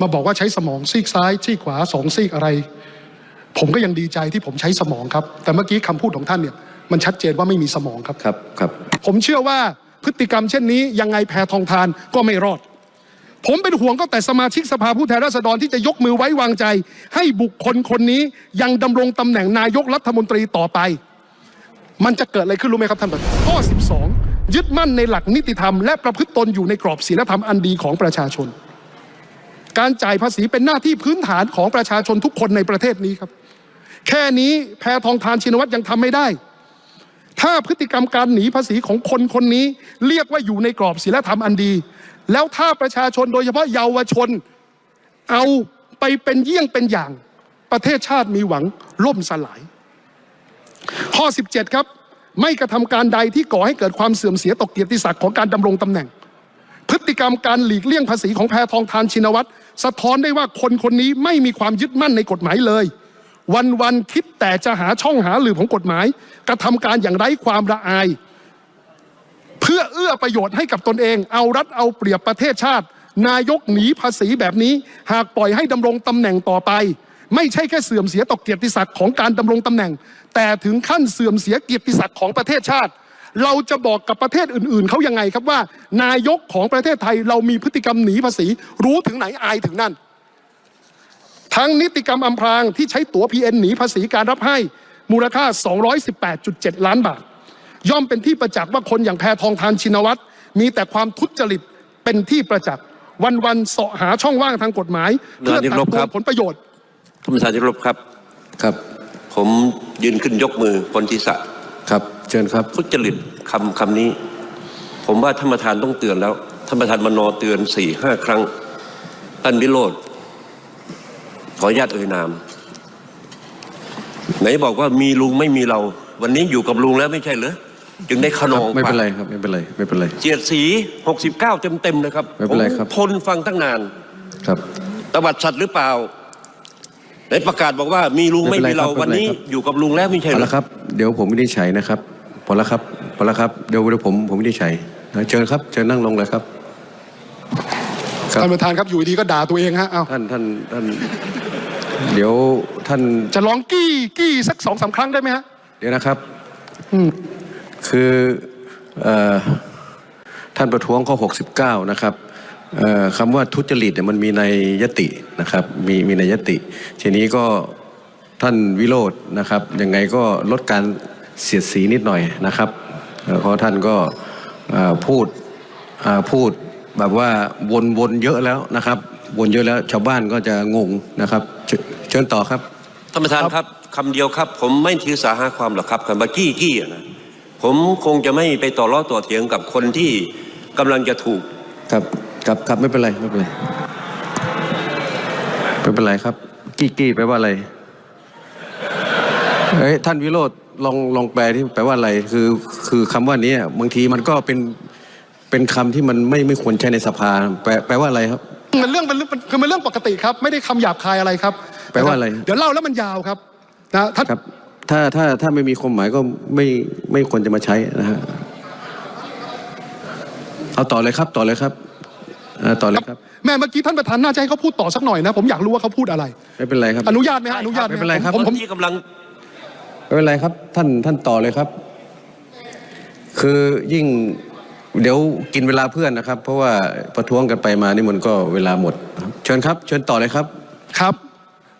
มาบอกว่าใช้สมองซีกซ้ายซีกขวาสองซีกอะไร ผมก็ยังดีใจที่ผมใช้สมองครับ แต่เมื่อกี้คำพูดของท่านเนี่ยมันชัดเจนว่าไม่มีสมองครับครับครับ ผมเชื่อว่าพฤติกรรมเช่นนี้ยังไงแพทองทานก็ไม่รอด ผมเป็นห่วงก็แต่สมาชิกสภาผู้แทนราษฎรที่จะยกมือไว้วางใจ ให้บุคคลคนนี้ยังดำรงตำแหน่งนายกรัฐมนตรีต่อไป มันจะเกิดอะไรขึ้นรู้ไหมครับท่านประธานข้อ 12 ยึดมั่นในหลักนิติธรรมและประพฤติตนอยู่ในกรอบศีลธรรมอันดีของประชาชน การจ่ายภาษีเป็นหน้าที่พื้นฐานของประชาชนทุกคนในประเทศนี้ครับ แค่นี้แพทองทานชินวัตรยังทำไม่ได้ ถ้าพฤติกรรมการหนีภาษีของคนคนนี้ เรียกว่าอยู่ในกรอบศีลธรรมอันดี แล้วถ้าประชาชนโดยเฉพาะเยาวชน เอาไปเป็นเยี่ยงเป็นอย่างประเทศชาติมีหวังล่มสลาย ข้อ 17 ครับไม่กระทำการใดที่ก่อให้เกิดความเสื่อมเสียต่อเกียรติศักดิ์ของการดำรงตำแหน่ง พฤติกรรมการหลีกเลี่ยงภาษีของแพทองทานชินวัตร สะท้อนได้ว่าคนคนนี้ไม่มีความยึดมั่นในกฎหมายเลย วันวันคิดแต่จะหาช่องหาหลืบของกฎหมาย กระทำการอย่างไร้ความละอาย เพื่อเอื้อประโยชน์ให้กับตนเอง เอารัดเอาเปรียบประเทศชาติ นายกหนีภาษีแบบนี้ หากปล่อยให้ดำรงตำแหน่งต่อไป ไม่ใช่แค่เสื่อมเสียต่อเกียรติศักดิ์ของการดำรงตำแหน่ง แต่ถึงขั้นเสื่อมเสียเกียรติศักดิ์ของประเทศชาติ เราจะบอกกับประเทศอื่น ๆเขายังไงครับว่า นายกของประเทศไทยเรามีพฤติกรรมหนีภาษี รู้ถึงไหนอายถึงนั่น ทั้งนิติกรรมอำพรางที่ใช้ตั๋ว PN หนีภาษีการรับให้มูลค่า 218.7 ล้านบาท ย่อมเป็นที่ประจักษ์ว่าคนอย่างแพทองทานชินวัตรมีแต่ความทุจริตเป็นที่ประจักษ์วันๆเสาะหาช่องว่างทางกฎหมาย เพื่อท่านที่ตัเคารกพตควรังบผลประโยชน์ท่านประธานที่เคารพครับครับ ผมยืนขึ้นยกมือพลทิสะ ครับ เชิญครับทุจริตคำคำนี้ ผมว่าท่านประธานต้องเตือนแล้วท่านประธานมนเตือนสี่ห้าครั้งท่านวิโรธขออนุญาตเอ่ยนาม ไหนบอกว่ามีลุงไม่มีเรา วันนี้อยู่กับลุงแล้วไม่ใช่เหรอจึงได้ขนองไม่เป็นปากไรครับไม่เป็นไรไม่เป็นไรเจียดสีหกสิบเก้าเต็มเต็มๆนะครับไม่เป็นไรครับผมทนฟังตั้งนานครับตบัดสัตว์หรือเปล่า ไหนประกาศบอกว่ามีลุงไม่ไม่มีเป็นไรเราครับวันนี้ไม่เป็นไรครับอยู่กับลุงแล้วไม่ใช่พอเหรแล้อวครับ เดี๋ยวผมไม่ได้ใช้นะครับ พอแล้วครับ พอแล้วครับ เดี๋ยวเดี๋ยวผมผมไม่ได้ใช้นะเชิญครับ เชิญนั่งลงเลยครับครับท่านประธานครับอยู่ดีก็ด่าตัวเองฮะเอาท่านท่านท่าน เดี๋ยวท่านจะร้องกี้กี้สักสองสามครั้งได้ไหมฮะเดี๋ยวนะครับอืมคือเอ่อท่านประท้วงข้อ 69 นะครับเอ่อ คำว่าทุจริตเนี่ยมันมีในยตินะครับมีมีในยติ ทีนี้ก็ท่านวิโรจน์นะครับยังไงก็ลดการเสียดสีนิดหน่อยนะครับเอ่อเพราะท่านก็เอ่อพูดเอ่อพูดแบบว่าวนวนเยอะแล้วนะครับ วนเยอะแล้วชาวบ้านก็จะงงนะครับเชิญเชิญต่อครับท่านประธานครับคำเดียวครับ ผมไม่ถือสาหาความหรอกครับคำว่ากี้กี้อะนะผมคงจะไม่ไปต่อล้อต่อเถียงกับคนที่กำลังจะถูกครับ ครับครับไม่เป็นไรไม่เป็นไรไม่เป็นไรครับ กี้กี้แปลว่าอะไรเฮ้ยท่านวิโรธลองลองแปลที่แปลว่าอะไรคือคือคำว่านี้บางทีมันก็เป็นเป็นคำที่มันไม่ไม่ควรใช้ในสภาแปลแปลว่าอะไรครับ มันเรื่องเป็นเรื่องคือมันเรื่องปกติครับ ไม่ได้คำหยาบคายอะไรครับแปลว่าอะไร เดี๋ยวเล่าแล้วมันยาวครับนะท่านครับ ถ้าถ้าถ้าไม่มีความหมายก็ไม่ไม่ควรจะมาใช้นะฮะเอาต่อเลยครับต่อเลยครับอ่า ต่อเลยครับแม่เมื่อกี้ท่านประธานน่าจะให้เขาพูดต่อสักหน่อยนะ ผมอยากรู้ว่าเขาพูดอะไรไม่เป็นไรครับ อนุญาตไหมฮะอนุญาตหไม่เป็นไรครับผมผมที่กำลังไม่เป็นไรครับ ท่านท่านต่อเลยครับ คือยิ่งเดี๋ยวกินเวลาเพื่อนนะครับ เพราะว่าประท้วงกันไปมานี่มันก็เวลาหมดครับเชิญครับ เชิญต่อเลยครับครับ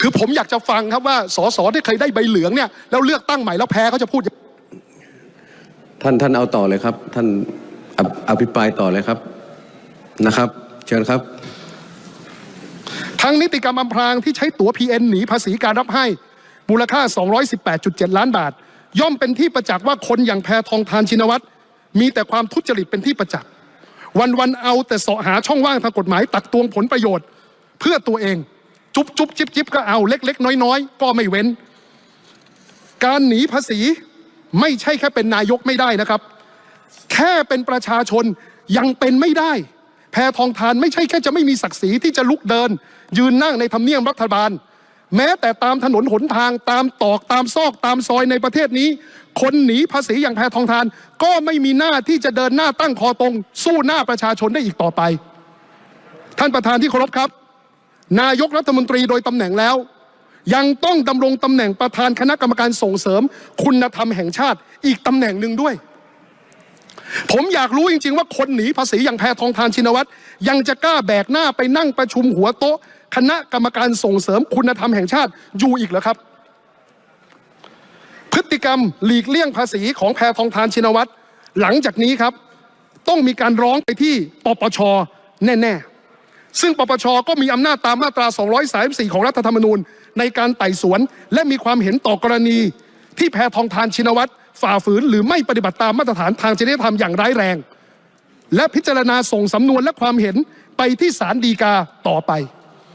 คือผมอยากจะฟังครับว่าสสที่เคยได้ใบเหลืองเนี่ยแล้วเลือกตั้งใหม่แล้วแพ้เขาจะพูดยังท่านท่านเอาต่อเลยครับ ท่านอภิอภิปรายต่อเลยครับ นะครับ เชิญครับ ทั้งนิติกรรมอำพรางที่ใช้ตั๋ว PN หนีภาษีการรับให้มูลค่า 218.7 ล้านบาท ย่อมเป็นที่ประจักษ์ว่าคนอย่างแพทองทานชินวัตรมีแต่ความทุจริตเป็นที่ประจักษ์ วันๆเอาแต่เสาะหาช่องว่างทางกฎหมายตักตวงผลประโยชน์ เพื่อตัวเอง จุบจุบจิบจิบก็เอาเล็ก ๆ น้อย ๆ ก็ไม่เว้น การหนีภาษีไม่ใช่แค่เป็นนายกไม่ได้นะครับ แค่เป็นประชาชนยังเป็นไม่ได้ แพทองทานไม่ใช่แค่จะไม่มีศักดิ์ศรีที่จะลุกเดิน ยืนนั่งในทำเนียบรัฐบาล แม้แต่ตามถนนหนทางตามตอกตามซอกตามซอยในประเทศนี้ คนหนีภาษีอย่างแพทองทาน ก็ไม่มีหน้าที่จะเดินหน้าตั้งคอตรง สู้หน้าประชาชนได้อีกต่อไป ท่านประธานที่เคารพครับ นายกรัฐมนตรีโดยตำแหน่งแล้ว ยังต้องดำรงตำแหน่งประธานคณะกรรมการส่งเสริม คุณธรรมแห่งชาติอีกตำแหน่งหนึ่งด้วย ผมอยากรู้จริง ๆ ว่าคนหนีภาษีอย่างแพทองทานชินวัตรยังจะกล้าแบกหน้าไปนั่งประชุมหัวโต๊ะ คณะกรรมการส่งเสริมคุณธรรมแห่งชาติอยู่อีกเหรอครับ พฤติกรรมหลีกเลี่ยงภาษีของแพทองทานชินวัตรหลังจากนี้ครับ ต้องมีการร้องไปที่ปปชแน่ๆ ซึ่งปปชก็มีอำนาจตามมาตรา 234 ของรัฐธรรมนูญ ในการไต่สวนและมีความเห็นต่อกรณีที่แพทองทานชินวัตรฝ่าฝืนหรือไม่ปฏิบัติตามมาตรฐานทางจริยธรรมอย่างร้ายแรง และพิจารณาส่งสำนวนและความเห็นไปที่ศาลฎีกาต่อไป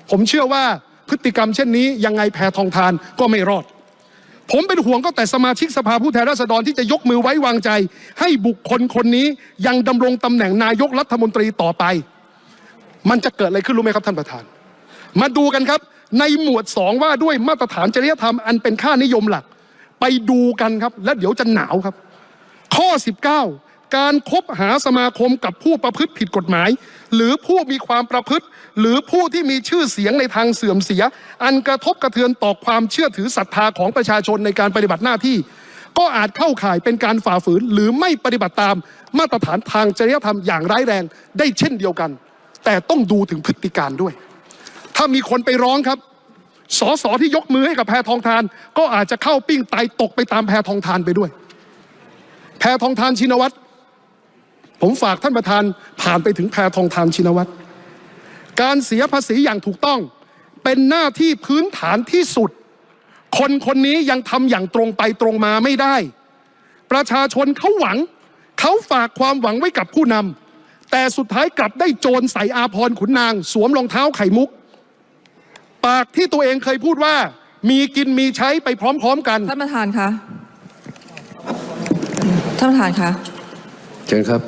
ผมเชื่อว่าพฤติกรรมเช่นนี้ยังไงแพทองทานก็ไม่รอด ผมเป็นห่วงก็แต่สมาชิกสภาผู้แทนราษฎรที่จะยกมือไว้วางใจ ให้บุคคลคนนี้ยังดำรงตำแหน่งนายกรัฐมนตรีต่อไป มันจะเกิดอะไรขึ้นรู้ไหมครับท่านประธาน มาดูกันครับในหมวดสองว่าด้วยมาตรฐานจริยธรรมอันเป็นค่านิยมหลัก ไปดูกันครับ และเดี๋ยวจะหนาวครับ ข้อ 19 การคบหาสมาคมกับผู้ประพฤติผิดกฎหมาย หรือผู้มีความประพฤติ หรือผู้ที่มีชื่อเสียงในทางเสื่อมเสีย อันกระทบกระเทือนต่อความเชื่อถือศรัทธาของประชาชนในการปฏิบัติหน้าที่ ก็อาจเข้าข่ายเป็นการฝ่าฝืน หรือไม่ปฏิบัติตามมาตรฐานทางจริยธรรมอย่างร้ายแรงได้เช่นเดียวกัน แต่ต้องดูถึงพฤติการด้วย ถ้ามีคนไปร้องครับ สอสอที่ยกมือให้กับแพทองทาน ก็อาจจะเข้าปิ้งไตตกไปตามแพทองทานไปด้วย แพทองทานชินวัตรผมฝากท่านประธานผ่านไปถึงแพทองทานชินวัตรการเสียภาษีอย่างถูกต้องเป็นหน้าที่พื้นฐานที่สุด คนคนนี้ยังทำอย่างตรงไปตรงมาไม่ได้ ประชาชนเขาหวัง เขาฝากความหวังไว้กับผู้นำแต่สุดท้ายกลับได้โจรใส่อาพรขุนนาง สวมรองเท้าไข่มุก ปากที่ตัวเองเคยพูดว่า มีกินมีใช้ไปพร้อม ๆ กัน ท่านประธานคะท่านประธานคะเชิญครับ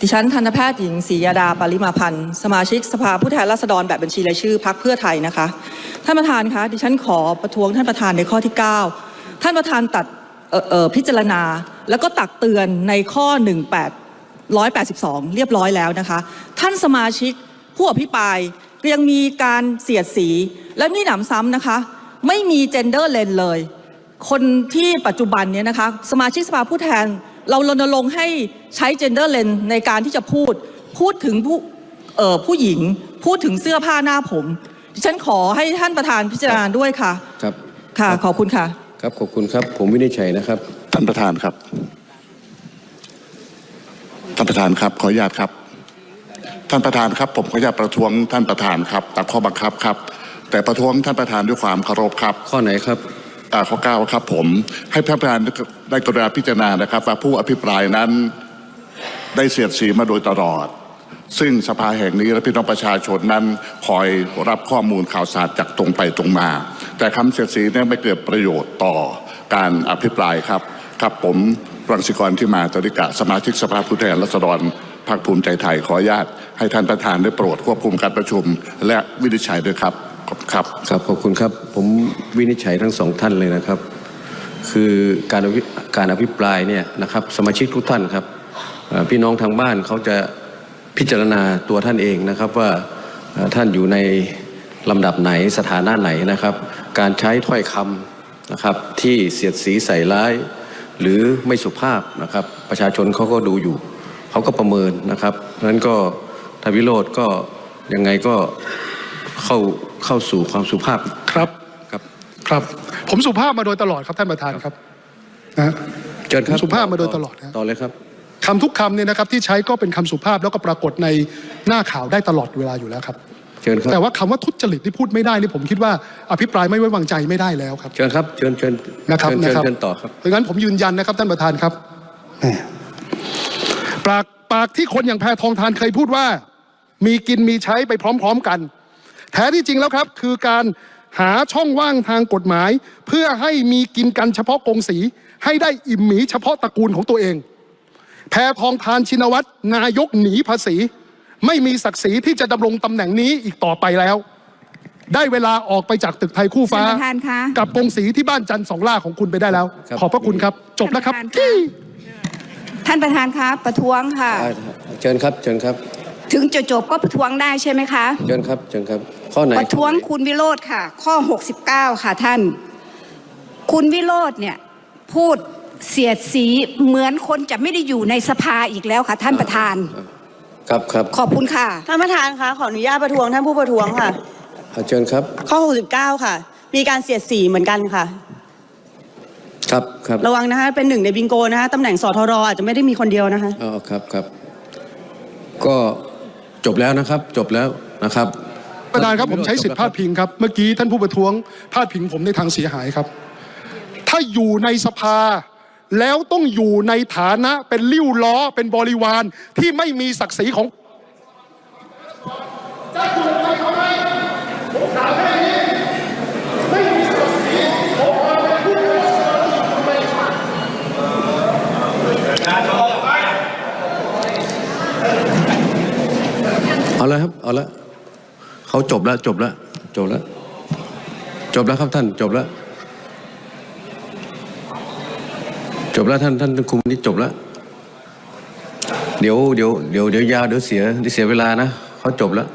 ดิฉันทันตแพทย์หญิงศรียาดาปริมาพันธ์ สมาชิกสภาผู้แทนราษฎรแบบบัญชีรายชื่อพักเพื่อไทยนะคะ ท่านประธานคะดิฉันขอประท้วงท่านประธานในข้อที่ 9 ท่านประธานตัดเอ่อเอ่อพิจารณา แล้วก็ตักเตือนในข้อ 18 182 เรียบร้อยแล้วนะคะ ท่านสมาชิกผู้อภิปราย ยังมีการเสียดสี และนี่หนำซ้ำนะคะ ไม่มี gender lens เลย คนที่ปัจจุบันเนี้นะคะ สมาชิกสภาผู้แทน เรารณรงค์ให้ใช้ gender lens ในการที่จะพูด พูดถึงผู้เอ่อผู้หญิง พูดถึงเสื้อผ้าหน้าผมดิฉันขอให้ท่านประธานพิจารณาด้วยค่ะ ครับ ค่ะ ขอบคุณค่ะ ครับ ขอบคุณครับ ผมวินิจฉัยนะครับ ท่านประธานครับ ท่านประธานครับ ขออนุญาตครับ ท่านประธานครับ ผมขออนุญาตประท้วงท่านประธานครับตามข้อบังคับครับ แต่ประท้วงท่านประธานด้วยความเคารพครับ ข้อไหนครับอ่าข้อเก้าครับ ผมให้ท่านประธานได้กรุณาพิจารณานะครับว่าผู้อภิปรายนั้นได้เสียดสีมาโดยตลอด ซึ่งสภาแห่งนี้และพี่น้องประชาชนนั้นคอยรับข้อมูลข่าวสารจากตรงไปตรงมา แต่คำเสียดสีเนี่ยไม่เกิดประโยชน์ต่อการอภิปรายครับ ครับผมรังสิกรที่มาตริกะสมาชิกสภาผู้แทนราษฎร พรรคภูมิใจไทยขออนุญาตให้ท่านประธานได้โปรดควบคุมการประชุม และวินิจฉัยด้วยครับขอบครับครับขอบคุณครับ ผมวินิจฉัยทั้งสองท่านเลยนะครับ คือการการอภิปรายเนี่ยนะครับ สมาชิกทุกท่านครับพี่น้องทางบ้านเขาจะพิจารณาตัวท่านเองนะครับว่าท่านอยู่ในลำดับไหนสถานะไหนนะครับ การใช้ถ้อยคำนะครับที่เสียดสีใส่ร้าย หรือไม่สุภาพนะครับ ประชาชนเขาก็ดูอยู่ เขาก็ประเมินนะครับเพราะฉะนั้นก็ทานวิโรธก็ยังไงก็เข้าเข้าสู่ความสุภาพครับครับ ครับ ผมสุภาพมาโดยตลอดครับท่านประธานครับนะเชิญครับสุภาพมาโดยตลอดนะต่อเลยครับคำทุกคำเนี่ยนะครับที่ใช้ก็เป็นคำสุภาพแล้วก็ปรากฏในหน้าข่าวได้ตลอดเวลาอยู่แล้วครับเชิญครับแต่ว่าคำว่าทุจริตที่พูดไม่ได้นี่ผมคิดว่าอภิปรายไม่ไว้วางใจไม่ได้แล้วครับเชิญครับเชิญเชิญนะครับเชิญนะเชิญครับเชิญต่อครับเพราะงั้นผมยืนยันนะครับท่านประธานครับแหม ปากปากที่คนอย่างแพทองทานเคยพูดว่า มีกินมีใช้ไปพร้อม ๆกัน แท้ที่จริงแล้วครับ คือการหาช่องว่างทางกฎหมาย เพื่อให้มีกินกันเฉพาะกงสี ให้ได้อิ่มหมีเฉพาะตระกูลของตัวเอง แพทองทานชินวัตรนายกหนีภาษี ไม่มีศักดิ์ศรีที่จะดำรงตำแหน่งนี้อีกต่อไปแล้ว ได้เวลาออกไปจากตึกไทยคู่ฟ้า ท่านประธานคะ กับกงสีที่บ้านจันทร์สองล่าของคุณไปได้แล้วครับขอบพระคุณครับ จบแล้วครับท่านประธานคะ ท่านประธานคะประท้วงค่ะได้ครับเชิญครับเชิญครับ ถึงจะจบก็ประท้วงได้ใช่ไหมคะเชิญครับเชิญครับ ข้อไหนประท้วงคุณวิโรธค่ะ ข้อ 69 ค่ะท่าน คุณวิโรธเนี่ยพูดเสียดสีเหมือนคนจะไม่ได้อยู่ในสภาอีกแล้วค่ะ ท่านประธาน ครับครับขอบคุณค่ะท่านประธานคะขออนุญาตประท้วงท่านผู้ประท้วงค่ะอะเชิญครับ ข้อ 69 ค่ะ มีการเสียดสีเหมือนกันค่ะ ครับครับระวังนะคะเป็นหนึ่งในบิงโกนะคะตำแหน่งสทรอาจจะไม่ได้มีคนเดียวนะคะอ๋อครับครับ ก็จบแล้วนะครับ จบแล้วนะครับประธานครับผมใช้สิทธิพาดพิงครับ เมื่อกี้ท่านผู้ประท้วงพาดพิงผมในทางเสียหายครับ ถ้าอยู่ในสภา แล้วต้องอยู่ในฐานะเป็นลิ้วล้อเป็นบริวารที่ไม่มีศักดิ์ศรีของ เอาละครับ เอาละเขาจบแล้ว จบแล้ว จบแล้ว จบแล้วครับท่าน จบแล้ว จบแล้วท่าน ท่านคุมนี้จบแล้ว เดี๋ยวเดี๋ยวเดี๋ยวเดี๋ยวยาวเดี๋ยวเสียเดี๋ยวเสียเวลานะเขาจบแล้ว